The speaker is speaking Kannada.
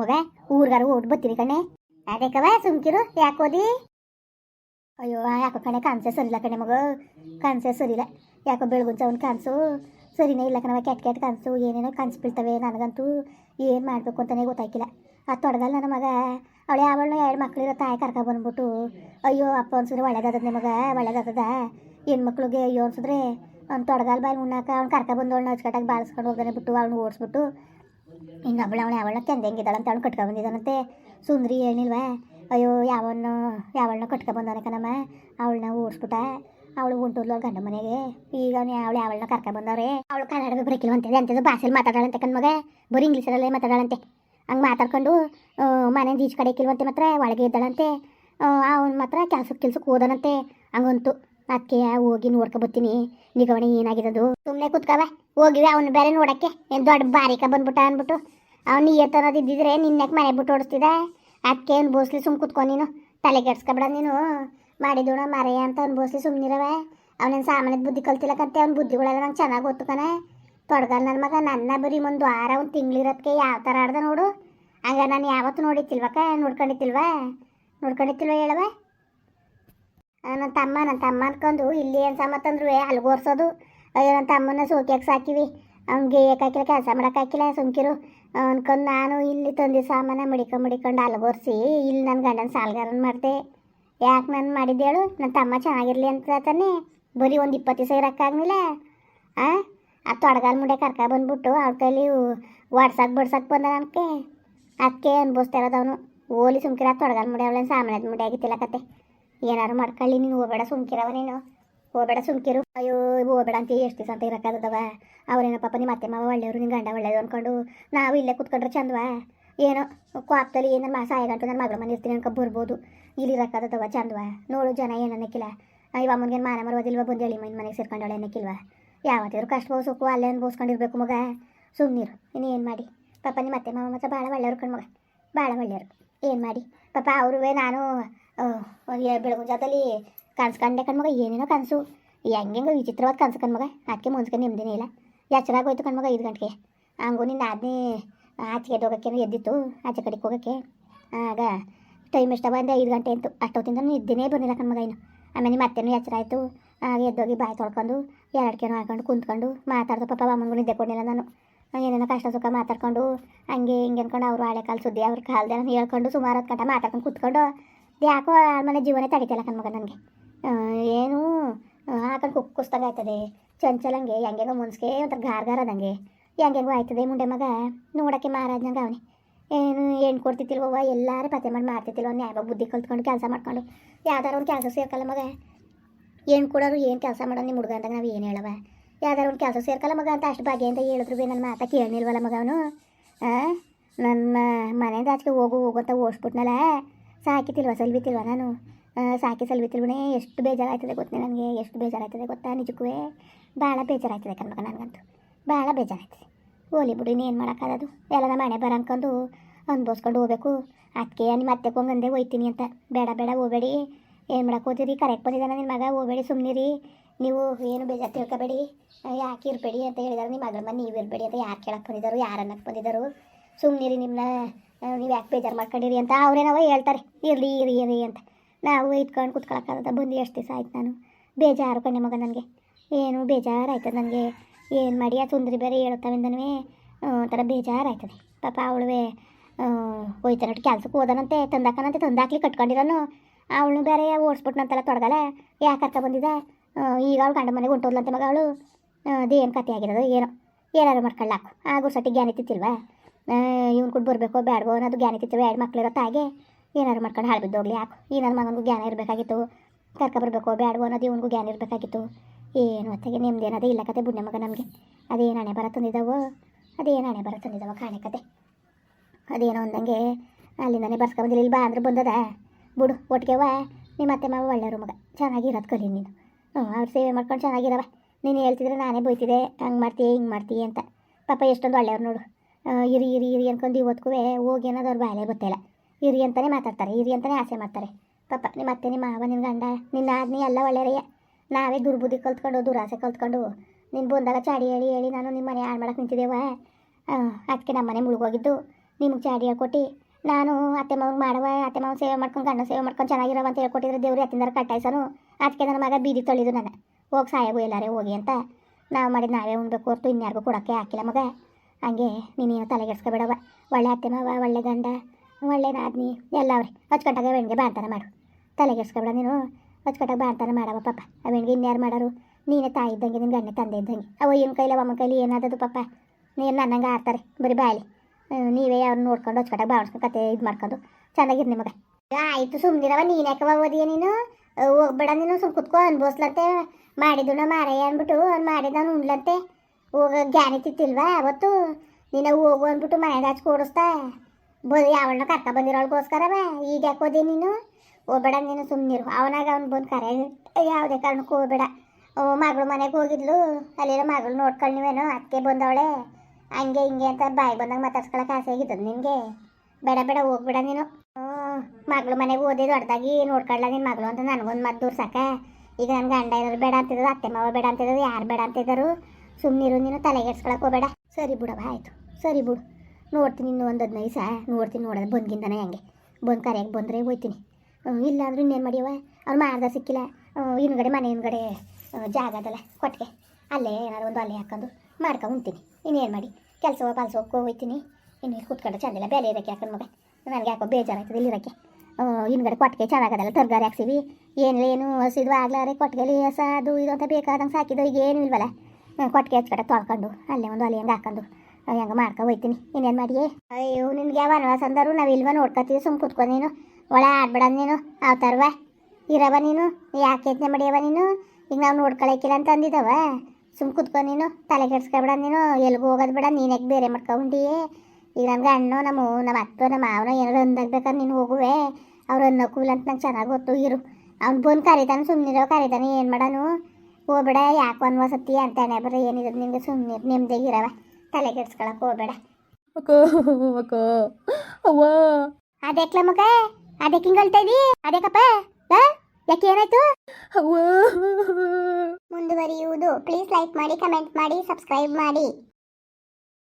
ಮಗ, ಊರ್ಗಾರ ಓಡ್ ಬತ್ತೀನಿ ಕಣೆ. ಅದಕ್ಕವ ಸುಮ್ಕಿರು ಯಾಕೋದಿ ಅಯ್ಯೋ, ಯಾಕೋ ಕಣೆ ಕಾಣಿಸೇ ಸರಿಲ್ಲ ಕಣೆ ಮಗ. ಕಾಣಿಸೇ ಸರಿಲ್ಲ. ಯಾಕೋ ಬೆಳಗುಂಚ ಅವ್ನು ಕಾಣಿಸು ಸರಿನೇ ಇಲ್ಲ ಕಣವ, ಕೆಟ್ಟ ಕೆಟ್ಟ ಕಾಣಿಸು ಏನೇನೋ ಕನ್ಸು ಬೀಳ್ತವೆ ನನಗಂತೂ ಏನು ಮಾಡಬೇಕು ಅಂತಲೇ ಗೊತ್ತಾಕಿಲ್ಲ ಆ ತೊಡಗಲ್ಲ ನನ್ನ ಮಗ. ಅವಳು ಯಾವಳನ್ನ ಎರಡು ಮಕ್ಕಳಿರೋ ತಾಯಿ ಕರ್ಕ ಬಂದ್ಬಿಟ್ಟು, ಅಯ್ಯೋ, ಅಪ್ಪ ಅನ್ಸಿದ್ರೆ ಒಳ್ಳೇದಾದದ ನಿಮಗ ಒಳ್ಳೇದಾದದ. ಹೆಣ್ಮಕ್ಳಿಗೆ ಅಯ್ಯೋ ಅನ್ಸಿದ್ರೆ ಅವ್ನು ತೊಡಗಲ್ ಬಾಯಿ ಉಣ್ಣಾಕ ಅವ್ನು ಕರ್ಕ ಬಂದು ಅವಳನ್ನ ಅಚ್ಚುಕಟ್ಟಾಗಿ ಬಾಳಿಸ್ಕೊಂಡು ಹೋಗ್ದಾನೆ ಬಿಟ್ಟು ಅವ್ನು ಓಡಿಸ್ಬಿಟ್ಟು ಇನ್ನೊಬ್ಳು ಅವಳು ಯಾವಳನ್ನ ಅಂತ ಅವಳು ಕಟ್ಕೊ ಬಂದಿದ್ದಾನಂತೆ. ಸುಂದ್ರಿ ಹೇಳಿಲ್ವಾ? ಅಯ್ಯೋ ಯಾವನ್ನ ಯಾವಳನ್ನ ಕಟ್ಕೊ ಬಂದಾನೆ ಕಣಮ್ಮ? ಅವಳನ್ನ ಓಡಿಸ್ಬಿಟ್ಟ. ಅವಳು ಅವ್ಳ ಗಂಡ ಮನೆಗೆ. ಈಗ ಅವ್ನು ಅವಳು ಯಾವಳನ್ನ ಕರ್ಕೊ ಬಂದವ್ರೆ. ಅವಳು ಕನ್ನಡ ಬರಕಿಲ್ವಂತೆ ಅಂತದ್ದು ಭಾಷೆಲಿ ಮಾತಾಡಾಳಂತೆ ಕಣ್ಮಗ ಬರೀ ಇಂಗ್ಲೀಷರಲ್ಲೇ ಮಾತಾಡಾಳಂತೆ ಹಂಗೆ ಮಾತಾಡ್ಕೊಂಡು ಮನೆ ಈಚ್ ಕಡೆ ಕಿಲ್ವಂತೆ ಮಾತ್ರ, ಒಳಗೆ ಇದ್ದಾಳಂತೆ. ಅವನು ಮಾತ್ರ ಕೆಲ್ಸಕ್ಕೆ ಕೆಲ್ಸಕ್ಕೆ ಹೋದನಂತೆ. ಹಂಗಂತು. ಅದಕ್ಕೆ ಹೋಗಿ ನೋಡ್ಕೊ ಬರ್ತೀನಿ ನಿಗವಣೆ ಏನಾಗಿರೋದು ಸುಮ್ಮನೆ ಕುತ್ಕವ. ಹೋಗಿವೆ ಅವನು ಬೇರೆ ನೋಡಕ್ಕೆ. ಏನು ದೊಡ್ಡ ಬಾರಿಕ ಬಂದ್ಬಿಟ್ಟ ಅಂದ್ಬಿಟ್ಟು. ಅವ್ನು ತರೋದು ಇದ್ದಿದ್ರೆ ನಿನ್ನೆಕ್ ಮನೆ ಬಿಟ್ಟು ಓಡಿಸ್ತಿದ್ದ ಅದಕ್ಕೆ ಬೋಸ್ಲಿ ಸುಮ್ ಕುತ್ಕೊ ನೀನು. ತಲೆ ಕೆಡ್ಸ್ಕೊಬೇಡ ನೀನು. ಮಾಡಿದೋಣ ಮರೆಯ ಅಂತ ಅವ್ನು ಬೋಸ್ಲಿ ಸುಮ್ಮನಿರವ ಅವನೇನು ಸಾಮಾನ್ಯದ ಬುದ್ಧಿ ಕಲ್ತಿಲ್ಲಕಂತೆ ಅವ್ನ ಬುದ್ಧಿಗಳೆಲ್ಲ ನಂಗೆ ಚೆನ್ನಾಗಿ ಗೊತ್ತು ಕಣ. ತೊಡಗಲ್ ನನ್ನ ಮಗ ನನ್ನ ಬರೀ ಒಂದು ವಾರ ಒಂದು ತಿಂಗಳಿರೋದಕ್ಕೆ ಯಾವ ಥರ ಆಡ್ದೆ ನೋಡು. ಹಂಗ ನಾನು ಯಾವತ್ತು ನೋಡಿತಿಲ್ವಕ್ಕ ನೋಡ್ಕೊಂಡಿತಿಲ್ವಾ ನೋಡ್ಕೊಂಡಿತಿಲ್ವ ಹೇಳವ ನನ್ನ ತಮ್ಮ ನನ್ನ ತಮ್ಮ ಅನ್ಕೊಂಡು ಇಲ್ಲಿ ಏನು ಸಮತ್ತಂದ್ರು ಅಲ್ಗೋರ್ಸೋದು ಅಯ್ಯೋ ನನ್ನ ತಮ್ಮನ ಸೋಕ್ಯಾಕೆ ಸಾಕಿವಿ? ಅವ್ನಿಗೆ ಏಕಾಕಿಲ್ಲ ಕೆಲಸ ಮಾಡೋಕ್ಕಾಕಿಲ್ಲ ಸುಮ್ಕಿರು. ಅನ್ಕೊಂಡು ನಾನು ಇಲ್ಲಿ ತಂದು ಸಾಮಾನ ಮಡಿಕೊಂಡು ಮಡಿಕೊಂಡು ಅಲ್ಗೋರ್ಸಿ ಇಲ್ಲಿ ನನ್ನ ಗಂಡನ ಸಾಲ್ಗಾರನ್ ಮಾಡಿದೆ. ಯಾಕೆ ನಾನು ಮಾಡಿದ್ದೇಳು ನನ್ನ ತಮ್ಮ ಚೆನ್ನಾಗಿರಲಿ ಅಂತ ತಾನೆ ಬರೀ ಒಂದು ಇಪ್ಪತ್ತು ದಿವಸ ಇರೋಕ್ಕಾಗಲಿಲ್ಲ ಆ ಆ ತೊಡಗಾಲ್ ಮುಂಡೆ ಕರ್ಕ ಬಂದ್ಬಿಟ್ಟು ಅವ್ರ ಕೈಲಿ ವಾಡ್ಸಕ್ಕೆ ಬಡ್ಸಕ್ಕೆ ಬಂದ ನನಗೆ. ಅದಕ್ಕೆ ಅನ್ಭವಿಸ್ತಾ ಇರೋದು ಅವನು. ಓಲಿ ಸುಮ್ಕಿರ ತೊಡಗಾಲ್ ಮುಂಡೆ ಅವಳೇನು ಸಾಮಾನ್ಯದ ಮುಂಡೆ ಆಗಿತ್ತಿಲ್ಲ ಕತೆ. ಏನಾರು ಮಾಡ್ಕೊಳ್ಳಿ ನೀನು, ಹೋಗಬೇಡ ಸುಮ್ಕಿರವ ನೀನು. ಹೋಗ್ಬೇಡ ಸುಮ್ಕಿರು. ಅಯ್ಯೋ ಹೋಗಬೇಡ ಅಂತ ಎಷ್ಟು ದಿವಸ ಅಂತ ಇರೋಕ್ಕಾಗದವ ಅವ್ರೇನೋ ಪಾಪ ನಿಮ್ಮ ಅತ್ತೆ ಮಾವ ಒಳ್ಳೆಯವರು ನಿನ್ನ ಗಂಡ ಒಳ್ಳೆಯದು ಅಂದ್ಕೊಂಡು ನಾವು ಇಲ್ಲೇ ಕುತ್ಕೊಂಡ್ರೆ ಚಂದವಾ? ಏನೋ ಕ್ವಾಪ್ತಲ್ಲಿ ಏನಾರು ಮಾ ಸಾಯ ಗಂಟು ನನ್ನ ಮಗಳ ಮನೆ ಇರ್ತೀನಿ ಅನ್ಕೊ ಬರ್ಬೋದು. ಇಲ್ಲಿ ಇರೋಕ್ಕಾಗದವ ಚಂದವಾ? ನೋಡು ಜನ ಏನು ಅನ್ನಕ್ಕಿಲ್ಲ. ಇವ ಅಮ್ಮನಿಗೆ ಮಾನ ಮರೋದಿಲ್ವ ಬಂದು ಹೇಳಿ ಮೈನ್ ಮನೆಗೆ ಸೇರ್ಕೊಂಡವಳೆ ಅನ್ನಕ್ಕಿಲ್ವ? ಯಾವತ್ತಿದ್ರು ಕಷ್ಟ ಬೋಸೋಕು ಅಲ್ಲೇ ಬೋಸ್ಕೊಂಡಿರ್ಬೇಕು ಮಗ. ಸುಮ್ಮನಿರು ಇನ್ನೇನು ಮಾಡಿ? ಪಾಪ ನಿಮ್ಮ ಅತ್ತೆ ಮಾವ ಮಾತ್ರ ಭಾಳ ಒಳ್ಳೆಯವ್ರು ಕಣ್ಮಗ ಭಾಳ ಒಳ್ಳೆಯವರು. ಏನು ಮಾಡಿ? ಪಾಪ ಅವ್ರೂ ನಾನು ಬೆಳಗಿನ ಜಾತಲ್ಲಿ ಕಂಡೆ ಕಣ್ಮಗ ಏನೇನೋ ಕನಸು. ಹೆಂಗೆಂಗೋ ವಿಚಿತ್ರವಾದ ಕನಸು ಕಣ್ಮಗ ಅದಕ್ಕೆ ಮುಂಚೆ ನೆಮ್ಮದಿನೇ ಇಲ್ಲ. ಎಚ್ಚರಾಗೋಯ್ತು ಕಣ್ಮಗ ಐದು ಗಂಟೆಗೆ. ಹಂಗೂ ನಿನ್ನ ಅದನ್ನೇ ಆಚೆಗೆ ಹೋಗೋಕ್ಕೇನೋ ಎದ್ದಿತ್ತು, ಆಚೆ ಕಡೆಗೆ ಹೋಗೋಕ್ಕೆ. ಆಗ ಟೈಮ್ ಇಷ್ಟ ಬಂದೆ ಐದು ಗಂಟೆ ಅಂತು ಅಷ್ಟೊತ್ತಿಂದ ನಿದ್ದೆನೇ ಬಂದಿಲ್ಲ ಕಣ್ಮಗ ಇನ್ನು. ಆಮೇಲೆ ನಿಮ್ಮ ಎಚ್ಚರ ಆಯಿತು. ಆಗ ಎದ್ದೋಗಿ ಬಾಯಿ ತೊಳ್ಕೊಂಡು, ಎರಡ್ಕೆನೋ ಹಾಕೊಂಡು ಕುಂತ್ಕೊಂಡು ಮಾತಾಡ್ದು, ಪಾಪ ಅಮ್ಮನಿಗೂ ನಿದ್ದೆ ಕೊಡಲಿಲ್ಲ ನಾನು. ಏನೇನೋ ಕಷ್ಟ ಸುಖ ಮಾತಾಡ್ಕೊಂಡು, ಹಂಗೆ ಹಿಂಗೆ ಅಂದ್ಕೊಂಡು ಅವರು ಹಳೆ ಕಾಲ ಸುದ್ದಿ, ಅವ್ರ ಕಾಲದ ಹೇಳ್ಕೊಂಡು ಸುಮಾರು ಹೊತ್ತು ಗಂಟೆ ಮಾತಾಡ್ಕೊಂಡು ಕುತ್ಕೊಂಡು ಯಾಕೋ ಮನೆ ಜೀವನ ತಡಿತಲ್ಲ ಕಣ್ಮಗ ನನಗೆ. ಏನು ಹಾಕೊಂಡು ಕುಕ್ಕುಸ್ದಂಗೆ ಆಯ್ತದೆ. ಚಂಚಲಂಗೆ, ಹೆಂಗೆಂಗೋ ಮುನ್ಸ್ಗೆ ಒಂಥರ ಗಾರ್ ಗಾರ್ ಅದಂಗೆ ಹೆಂಗೆಂಗೋ ಆಯ್ತದೆ ಮುಂಡೆ ಮಗ. ನೋಡೋಕ್ಕೆ ಮಹಾರಾಜನಂಗೆ ಅವನೇ. ಏನು ಏನು ಬಾ ಎಲ್ಲರೂ ಪತ್ತೆ ಮಾಡಿ ಮಾಡ್ತಿತ್ತಿಲ್ವ? ನ್ಯಾಯ ಬುದ್ಧಿ ಕಲ್ತ್ಕೊಂಡು ಕೆಲಸ ಮಾಡ್ಕೊಂಡು. ಯಾವ್ದಾರ ಒಂದು ಕೆಲಸ ಸೇರ್ಕಲ್ಲ ಮಗ. ಏನು ಕೊಡೋರು, ಏನು ಕೆಲಸ ಮಾಡೋ ನಿಮ್ಮ ಹುಡುಗ ಅಂದಾಗ ನಾವು ಏನು ಹೇಳವ ಯಾವ್ದಾರ ಒಂದು ಕೆಲಸ ಸೇರ್ಕಲ್ಲ ಮಗ ಅಂತ ಅಷ್ಟು ಭಾಗ್ಯ ಅಂತ ಹೇಳಿದ್ರು ಬಿ ನನ್ನ ಮಾತಾ ಕೇಳಿಲ್ವಲ್ಲ ಮಗ ಅವನು? ನನ್ನ ಮನೆಯಿಂದ ಆಚೆಗೆ ಹೋಗು ಹೋಗು ಅಂತ ಓಡಿಸ್ಬಿಟ್ನಲ್ಲ. ಸಾಕಿತಿಲ್ವ, ಸಲ್ವಿತಿಲ್ವ ನಾನು? ಸಾಕಿ ಸಲ್ವಿತಿಲ್ವನೇ ಎಷ್ಟು ಬೇಜಾರಾಯ್ತದೆ ಗೊತ್ತೇ ನನಗೆ, ಎಷ್ಟು ಬೇಜಾರಾಯ್ತದೆ ಗೊತ್ತಾ ನಿಜಕ್ಕೂ ಭಾಳ ಬೇಜಾರಾಯ್ತದೆ ಕಣ್ಮಗ ನನಗಂತೂ. ಭಾಳ ಬೇಜಾರಾಯ್ತದೆ. ಹೋಲಿ ಬಿಡು, ಇನ್ನೇನು ಮಾಡೋಕ್ಕಾಗದು ಎಲ್ಲ ಮನೆ ಬರ ಅನ್ಕೊಂಡು ಅನ್ಬೋಸ್ಕೊಂಡು ಹೋಗ್ಬೇಕು. ಅದಕ್ಕೆ ನಿಮ್ಮ ಅತ್ತೆ ಕೊಂಗಂದೆ ಹೋಯ್ತೀನಿ ಅಂತ. ಬೇಡ ಬೇಡ, ಹೋಗ್ಬೇಡಿ. ಏನು ಮಾಡಕ್ಕೆ ಹೋದಿರಿ ಕರೆಕ್ಟ್ ಬಂದಿದ್ದಾನೆ ನಿಮ್ಮ ಮಗ, ಹೋಗಬೇಡಿ ಸುಮ್ಮನಿರಿ ನೀವು ಏನು ಬೇಜಾರು ತಿಳ್ಕೊಬೇಡಿ. ಯಾಕೆ ಇರಬೇಡಿ ಅಂತ ಹೇಳಿದಾರೆ? ನಿಮ್ಮ ಮಗಳ ಮನೆ ನೀವು ಇರಬೇಡಿ ಅಂತ ಯಾರು ಕೇಳಕ್ಕೆ ಬಂದಿದ್ದರು? ಯಾರು ಅನ್ನಕ್ಕೆ ಬಂದಿದ್ದರು? ಸುಮ್ಮನಿರಿ ನಿಮ್ಮನ್ನ ನೀವು ಯಾಕೆ ಬೇಜಾರು ಮಾಡ್ಕೊಂಡಿರಿ ಅಂತ ಅವ್ರೇನವ ಹೇಳ್ತಾರೆ. ಇರಲಿ ಇರಿ ಇರಿ ಅಂತ. ನಾವು ಇಟ್ಕೊಂಡು ಕುತ್ಕೊಳಕ್ಕಾಗದ ಬಂದು ಎಷ್ಟು ದಿವಸ ಆಯ್ತು ನಾನು? ಬೇಜಾರು ಕಣ್ಣೆ ಮಗ ನನಗೆ. ಏನು ಬೇಜಾರು ಆಯ್ತದೆ ನನಗೆ. ಏನು ಮಾಡಿ? ಆ ತೊಂದರೆ ಬೇರೆ ಹೇಳುತ್ತವಿಂದನೂ ಒಂಥರ ಬೇಜಾರು ಆಯ್ತದೆ ಪಾಪ ಅವಳುವೆ ಹೋಯ್ತಾನಟ್ಟು ಕೆಲ್ಸಕ್ಕೆ ಹೋದನಂತೆ, ತಂದಾಕನಂತೆ, ತಂದಾಕ್ಲಿ ಕಟ್ಕೊಂಡಿರೋನು. ಅವಳು ಬೇರೆ ಓಡಿಸ್ಬಿಟ್ನಂತೆಲ್ಲ ತೊಡಗಲ್ಲ. ಯಾಕೆ ಕರ್ಕ ಬಂದಿದ್ದ ಈಗ ಅವಳು ಗಂಡ ಮನೆಗೆ ಹೊಂಟೋದ್ಲಂತೆ ಮಗ ಅವಳು. ಅದೇನು ಕತೆ ಆಗಿರೋದು? ಏನೋ. ಏನಾರು ಮಾಡ್ಕೊಳ್ಳಾಕು ಆ ಗುರ್ಸಟ್ಟಿ ಜ್ಞಾನ ಇತ್ತಿಲ್ವಾ ಇವ್ನು ಕೊಟ್ಟು ಬರಬೇಕು ಬೇಡವೋ ಅನ್ನೋದು ಜ್ಞಾನ ಇತ್ತು ಎರಡು ಮಕ್ಕಳಿರೋ ತಾಯಿಗೆ ಏನಾದ್ರು ಮಾಡ್ಕೊಂಡು ಹಾಳು ಬಿದ್ದೋಗ್ಲಿ ಯಾಕೆ ಈ ನನ್ನ ಮಗನಿಗೂ ಜ್ಞಾನ ಇರಬೇಕಾಗಿತ್ತು. ಕರ್ಕ ಬರಬೇಕು ಬೇಡವೋ ಅನ್ನೋದು ಇವನಿಗೂ ಜ್ಞಾನ ಇರಬೇಕಾಗಿತ್ತು. ಏನು ಹೊತ್ತಿಗೆ ನಿಮ್ದು ಏನದೇ ಇಲ್ಲ ಕತೆ ಬುಡ್ನೆ ಮಗ ನಮಗೆ. ಅದೇನು ಹಣೆ ಬರ ತಂದಿದ್ದಾವೋ ಅದೇನು ಹಣೆ ಬರ ತಂದಿದ್ದಾವೋ ಕಾಣೆ ಕತೆ. ಅದೇನೋ ಅಂದಂಗೆ ಅಲ್ಲಿಂದಾನೆ ಬರ್ಸ್ಕೊಂಬಂದಿಲ್ಲ ಇಲ್ಲಿ ಬಾ ಅಂದ್ರೆ ಬಂದದ. ಬಿಡು ಒಟ್ಟಿಗೆವ ನಿಮ್ಮ ಅತ್ತೆ ಮಾವ ಒಳ್ಳೆಯವರು ಮಗ. ಚೆನ್ನಾಗಿರೋದು ಕಲಿ ನೀನು. ಹ್ಞೂ, ಅವ್ರು ಸೇವೆ ಮಾಡ್ಕೊಂಡು ಚೆನ್ನಾಗಿರವ ನೀನು ಹೇಳ್ತಿದ್ರೆ ನಾನೇ ಬೈತಿದ್ದೆ. ಹಂಗೆ ಮಾಡ್ತೀಯ, ಹಿಂಗೆ ಮಾಡ್ತೀಯ ಅಂತ. ಪಾಪ ಎಷ್ಟೊಂದು ಒಳ್ಳೆಯವ್ರು ನೋಡು. ಇರಿ ಇರಿ ಇರಿ ಅನ್ಕೊಂಡು ಇವತ್ಕುವೆ ಹೋಗಿ ಅನ್ನೋದು ಅವ್ರ ಬಾಯಲ್ಲೇ ಗೊತ್ತಿಲ್ಲ ಇರಿ ಅಂತಲೇ ಮಾತಾಡ್ತಾರೆ, ಇರಿ ಅಂತಲೇ ಆಸೆ ಮಾಡ್ತಾರೆ. ಪಾಪ, ನಿಮ್ಮ ಅತ್ತೆ, ನಿಮ್ಮ ಮಾವ ನಿನ್ನ ಗಂಡ, ನಿನ್ನ ಆದ್ನಿ ಎಲ್ಲ ಒಳ್ಳೆಯ ನಾವೇ ದುರ್ಬುದ್ಧಿ ಕಲ್ತ್ಕೊಂಡು, ದುರಾಸೆ ಕಲ್ತ್ಕೊಂಡು ನಿನ್ನ ಬಂದಾಗ ಚಾಡಿ ಹೇಳಿ ಹೇಳಿ ನಾನು ನಿಮ್ಮ ಮನೆ ಹಾಳು ಮಾಡಕ್ಕೆ ನಿಂತಿದ್ದೇವ. ಅದಕ್ಕೆ ನಮ್ಮ ಮನೆ ಮುಳುಗೋಗಿದ್ದು, ನಿಮ್ಗೆ ಚಾಡಿ ಹೇಳ್ಕೊಟ್ಟು, ನಾನು ಅತ್ತೆ ಮಾವನ್ ಮಾಡುವ, ಅತ್ತೆ ಮಾವನ್ ಸೇವೆ ಮಾಡ್ಕೊಂಡು ಗಂಡ ಸೇವೆ ಮಾಡ್ಕೊಂಡು ಚೆನ್ನಾಗಿರೋ ಅಂತ ಹೇಳ್ಕೊಟ್ಟಿದ್ರೆ ದೇವ್ರು ಅತ್ತಿಂದಾರ ಕಟ್ಟಾಯ್ಸನು. ಅದಕ್ಕೆ ನನ್ನ ಮಗ ಬೀದಿ ತೊಳಿದು ನಾನು. ಹೋಗಿ ಸಾಯಗು ಎಲ್ಲಾರೇ ಹೋಗಿ ಅಂತ ನಾವು ಮಾಡಿದ ನಾವೇ ಉಣ್ಬೇಕು ಹೊರ್ತು ಇನ್ಯಾರಿಗೂ ಕೊಡೋಕ್ಕೆ ಹಾಕಿಲ್ಲ ಮಗ. ಹಂಗೆ ನೀನೇನು ತಲೆಗೆಡ್ಸ್ಕೊಬೇಡವ ಒಳ್ಳೆ ಅತ್ತೆ ಮಾವ, ಒಳ್ಳೆ ಗಂಡ, ಒಳ್ಳೆ ನಾದ್ನಿ ಎಲ್ಲ ಅವ್ರಿ ಹಚ್ಕೊಂಡಾಗ ಬೆಣ್ಗೆ ಬಾಂತನ ಮಾಡು ತಲೆಗೆಡ್ಸ್ಕೊಬೇಡ ನೀನು. ಹಚ್ಕೊಂಡಾಗ ಬಾಂತನ ಮಾಡವ ಪಾಪ. ಆ ಇನ್ಯಾರು ಮಾಡೋರು? ನೀನೇ ತಾಯಿ ಇದ್ದಂಗೆ ನಿನ್ನ ಗಂಡ ತಂದೆ ಇದ್ದಂಗೆ. ಅವ ಏನು ಕೈಲಿ ಅಮ್ಮನ ಕೈಲಿ ಏನಾದದು ಪಾಪ? ನೀನು ನನ್ನಂಗೆ ಆಡ್ತಾರೆ, ಬರೀ ಬಾಯಲ್ಲಿ. ನೀವೇ ಅವ್ರನ್ನ ನೋಡ್ಕೊಂಡು ಹಚ್ಕೊಂಡಾಗ ಬಾಡಿಸ್ಕೊಂಡು ಕತೆ ಇದು ಮಾಡ್ಕೊಂಡು ಚೆನ್ನಾಗಿರ್ ನಿಮಗೆ ಆಯಿತು ಸುಮ್ಮನಿರವ ನೀನು ಯಾಕವ ಓದಿಯ ನೀನು? ಹೋಗ್ಬೇಡ ನೀನು ಸುಮ್ಮ ಕುತ್ಕೊ, ಅನ್ಭವಿಸ್ಲಂತೆ. ಮಾಡಿದ್ದು ಮಾರಯ್ಯ ಅಂದ್ಬಿಟ್ಟು, ಅವ್ನು ಮಾಡಿದವನು ಉಣ್ಲಂತೆ. ಹೋಗ ಜ್ಞಾನಿ ತಿತ್ತಿಲ್ವಾ ಅವತ್ತು ನೀನು ಹೋಗು ಅಂದ್ಬಿಟ್ಟು ಮನೆಗೆ ಹಚ್ಚಿ ಕೂಡಿಸ್ತಾ. ಬ ಯಾವಳನ್ನ ಕರ್ಕ ಬಂದಿರೋಳ್ಗೋಸ್ಕರವ ಈಗ ಯಾಕೆ ಹೋದೆ ನೀನು? ಹೋಗ್ಬೇಡ ನೀನು ಸುಮ್ಮನಿರು ಅವನಾಗ ಅವ್ನು ಬಂದು ಕರೆ ಯಾವುದೇ ಕಾರಣಕ್ಕೂ ಹೋಗ್ಬೇಡ. ಮಗಳು ಮನೆಗೆ ಹೋಗಿದ್ಲು. ಅಲ್ಲಿರೋ ಮಗಳು ನೀವೇನು? ಅದಕ್ಕೆ ಬಂದವಳೆ. ಹಂಗೆ ಹಿಂಗೆ ಅಂತ ಬಾಯಿ ಬಂದಾಗ ಮಾತಾಡ್ಸ್ಕೊಳಕ್ಕೆ ಆಸೆ ಆಗಿದ್ದದು ನಿನಗೆ. ಬೇಡ ಬೇಡ, ಹೋಗ್ಬೇಡ ನೀನು. ಮಗಳು ಮನೆಗೆ ಓದಿ ದೊಡ್ಡದಾಗಿ ನೋಡ್ಕೊಳ್ಳ ನಿನ್ನ ಮಗಳು ಅಂತ ನನಗೊಂದು ಮದ್ದು ದೂರ ಸಾಕ ಈಗ ನನ್ನ ಗಂಡ ಇರೋರು ಬೇಡ ಅಂತಿದ್ರು ಅತ್ತೆ ಮಾವ ಬೇಡ ಅಂತಿದ್ರು ಯಾರು ಬೇಡ ಅಂತಿದ್ದರು? ಸುಮ್ಮನಿರು ನೀನು ತಲೆಗೆಡ್ಸ್ಕೊಳಕ್ಕೆ ಹೋಗಬೇಡ. ಸರಿ ಬಿಡವ ಆಯಿತು. ಸರಿ ಬಿಡು. ನೋಡ್ತೀನಿ ಇನ್ನು ಒಂದು ಹದಿನೈದು ಸಹ ನೋಡ್ತೀನಿ ನೋಡೋದು ಬಂದ್ಗಿಂದನೇ ಹಂಗೆ. ಬಂದು ಕರೆಯಾಗಿ ಬಂದರೆ ಹೋಯ್ತೀನಿ. ಇಲ್ಲ ಅಂದ್ರೆ ಇನ್ನೇನು ಮಾಡ್ಯವ ಅವ್ರು ಮಾರ್ದ ಸಿಕ್ಕಿಲ್ಲ. ಹಿಂದ್ಗಡೆ ಮನೆ ಹಿಂದ್ಗಡೆ ಜಾಗ ಅದಲ್ಲ ಕೊಟ್ಟಿಗೆ ಅಲ್ಲೇ ಏನಾದ್ರು ಒಂದು ಅಲ್ಲೇ ಹಾಕೊಂಡು ಮಾಡ್ಕೊಂಡು ಉಣ್ತೀನಿ ಇನ್ನೇನು ಮಾಡಿ? ಕೆಲಸ ಪಾಲ್ಸ ಹೋಗ್ತೀನಿ ಇನ್ನು ಇಲ್ಲಿ ಕುತ್ಕೊಂಡು ಚಂದಿಲ್ಲ ಬೆಲೆ ಇರೋಕ್ಕೆ ಯಾಕಂದ್ರೆ ಮಗ? ನನಗೆ ಯಾಕೋ ಇಲ್ಲಿ ಇರೋಕ್ಕೆ. ಹಿಂದ್ಗಡೆ ಕೊಟ್ಟಿಗೆ ಚೆನ್ನಾಗದಲ್ಲ ತರಕಾರಿ ಹಾಕ್ಸಿವಿ. ಏನಿಲ್ಲ ಏನು ಹಸಿದು ಆಗ್ಲಾರೆ ಕೊಟ್ಟಿಗೆಲಿ ಹಸ ಅದು ಇದು ಅಂತ ಬೇಕಾದಂಗೆ ಸಾಕಿದ್ದು. ಈಗ ಏನೂ ಇಲ್ವಲ್ಲ? ಕೊಟ್ಟಿಗೆ ಹಚ್ಕಡೆ ತೊಳ್ಕೊಂಡು, ಅಲ್ಲೇ ಒಂದು ಅಲ್ಲಿ ಹಂಗೆ ಹಾಕೊಂಡು ಹೆಂಗೆ ಮಾಡ್ಕೊ ಹೋಯ್ತೀನಿ. ಇನ್ನೇನು ಮಾಡಿ ಅಯ್ಯೋ, ನಿನಗೆ ಯಾವ ವನವಾಸ ಅಂದರು? ನಾವು ಇಲ್ವ ನೋಡ್ಕೊತೀವಿ, ಸುಮ್ ಕುತ್ಕೊ ನೀನು. ಒಳ ಆಡ್ಬೇಡ ನೀನು, ಅವತಾರವ. ಇರವ ನೀನು, ಯಾಕೆ ಯತ್ನೆ ಮಾಡಿಯವ ನೀನು? ಈಗ ನಾವು ನೋಡ್ಕೊಳಕಿಲ್ಲ ಅಂತ ಅಂದಿದ್ದವ ಸುಮ್ ಕುತ್ಕೊ ನೀನು, ತಲೆ ಕೆಡ್ಸ್ಕೊಬೇಡ ನೀನು, ಎಲ್ಗೂ ಹೋಗೋದು ಬೇಡ, ನೀನು ಬೇರೆ ಮಾಡ್ಕೊಂಡಿಯೇ? ಈಗ ನಮ್ಗೆ ಅಣ್ಣ, ನಮ್ಮ ನಮ್ಮ ಅತ್ತ, ನಮ್ಮ ಮಾವನ ಏನಾರು ಅಂದಾಗಬೇಕಾದ್ರೆ ನೀನು ಹೋಗುವೆ. ಅವ್ರು ಅನ್ನಕ್ಕೂಲ್ಲ ಅಂತ ನಂಗೆ ಚೆನ್ನಾಗಿ ಗೊತ್ತು, ಇರು. ಅವ್ನು ಬಂದು ಕರೀತಾನೆ ಸುಮ್ಮನಿರೋ ಕರೀತಾನೆ ಏನು ಮಾಡೋನು? ಹೋಗ್ಬೇಡ ಯಾಕೆ ಅನ್ವಸತ್ತಿ ಅಂತಾನೆ. ಬರ ಏನಿದೆ ನಿಮಗೆ ಸುಮ್ಮನೆ ನೆಮ್ಮದಿಗಿರವ ತಲೆ ಕೆಡ್ಸ್ಕೊಳಕ್ಕೆ ಹೋಗ್ಬೇಡ. ಅದಕ್ಲ ಮಗ ಅದಕ್ಕೆ ಹಿಂಗೆ ಹೇಳ್ತಾ ಇದ್ದಿ ಅದಕ್ಕಪ್ಪ? ಯಾಕೆ ಏನಾಯ್ತು? ಮುಂದುವರಿಯುವುದು. ಪ್ಲೀಸ್ ಲೈಕ್ ಮಾಡಿ ಕಮೆಂಟ್ ಮಾಡಿ ಸಬ್ಸ್ಕ್ರೈಬ್ ಮಾಡಿ.